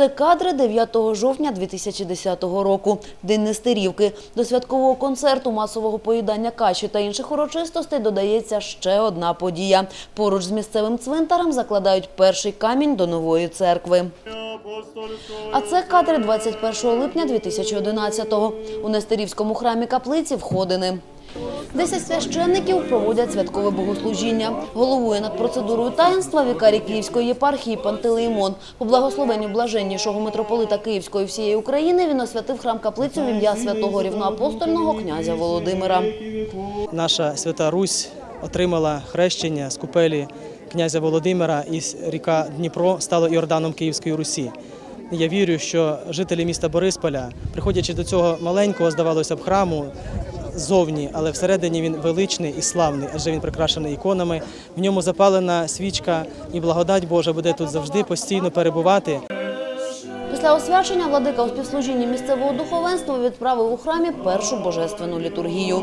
Це кадри 9 жовтня 2010 року. День Нестерівки. До святкового концерту, масового поїдання каші та інших урочистостей додається ще одна подія. Поруч з місцевим цвинтарем закладають перший камінь до нової церкви. А це кадри 21 липня 2011-го. У Нестерівському храмі каплиці входини. Десять священників проводять святкове богослужіння. Головує над процедурою таїнства вікарій Київської єпархії Пантелеймон. По благословенню блаженнішого митрополита Київської всієї України він освятив храм каплицю в ім'я святого рівноапостольного князя Володимира. Наша свята Русь отримала хрещення з купелі князя Володимира і ріка Дніпро стала Іорданом Київської Русі. Я вірю, що жителі міста Борисполя, приходячи до цього маленького, здавалося б, храму ззовні, але всередині він величний і славний, адже він прикрашений іконами. В ньому запалена свічка, і благодать Божа буде тут завжди постійно перебувати. Після освячення владика у співслужінні місцевого духовенства відправив у храмі першу божественну літургію.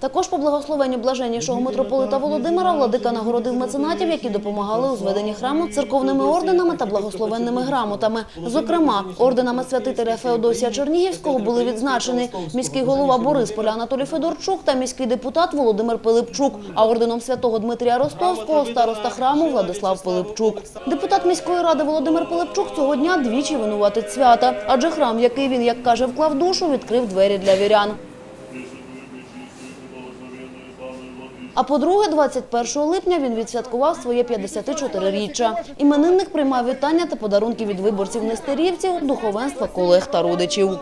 Також по благословенню блаженнішого митрополита Володимира владика нагородив меценатів, які допомагали у зведенні храму церковними орденами та благословенними грамотами. Зокрема, орденами святителя Феодосія Чернігівського були відзначені міський голова Борисполя Анатолій Федорчук та міський депутат Володимир Пилипчук, а орденом святого Дмитрія Ростовського староста храму Владислав Пилипчук. Депутат міської ради Володимир Пилипчук цього дня двічі винуватить свята, адже храм, який він, як каже, вклав душу, відкрив двері для вірян. А по-друге, 21 липня він відсвяткував своє 54-річчя. Іменинник приймав вітання та подарунки від виборців нестерівців, духовенства, колег та родичів.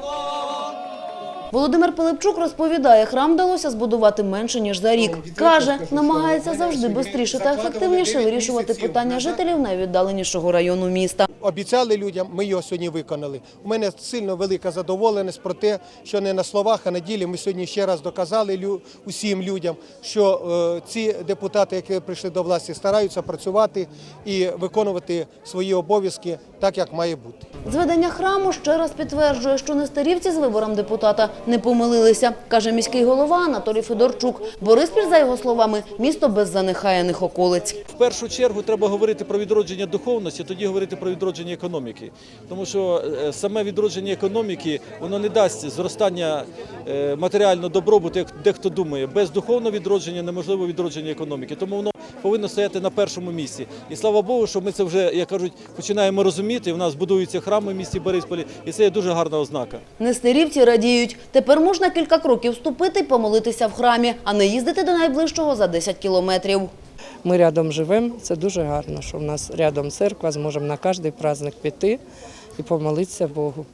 Володимир Пилипчук розповідає, храм вдалося збудувати менше, ніж за рік. Каже, намагається завжди швидше та ефективніше вирішувати питання жителів найвіддаленішого району міста. Обіцяли людям, ми його сьогодні виконали. У мене сильно велика задоволеність про те, що не на словах, а на ділі ми сьогодні ще раз доказали лю- усім людям, що е, ці депутати, які прийшли до власті, стараються працювати і виконувати свої обов'язки так, як має бути. Зведення храму ще раз підтверджує, що нестерівці з вибором депутата не помилилися, каже міський голова Анатолій Федорчук. Бориспіль, за його словами, місто без занехаяних околиць. В першу чергу треба говорити про відродження духовності, тоді говорити про відродження економіки. Тому що е, саме відродження економіки воно не дасть зростання е, матеріального добробуту, як дехто думає. Без духовного відродження неможливо відродження економіки. Тому воно повинно стояти на першому місці. І слава Богу, що ми це вже, як кажуть, починаємо розуміти. У нас будуються храми в місті Борисполі, і це є дуже гарна ознака. Нестерівці радіють. Тепер можна кілька кроків ступити й помолитися в храмі, а не їздити до найближчого за 10 кілометрів. Ми рядом живемо. Це дуже гарно, що в нас рядом церква, зможемо на кожний праздник піти і помолитися Богу.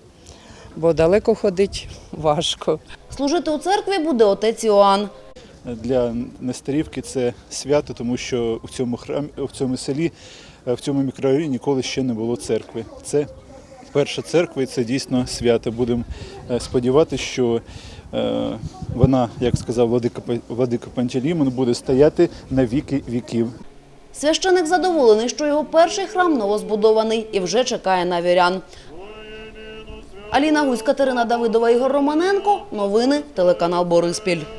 Бо далеко ходити важко. Служити у церкві буде отець Іоанн. для Нестерівки це свято, тому що у цьому храмі, в цьому селі, е, в цьому мікрорайоні ніколи ще не було церкви. Це перша церква, і це дійсно свято. Будемо е, сподіватися, що е, вона, як сказав Владика, Владика Пантелеймон, буде стояти на віки віків. Священик задоволений, що його перший храм новозбудований і вже чекає на вірян. Аліна Гусь, Катерина Давидова, Ігор Романенко. Новини, телеканал Бориспіль.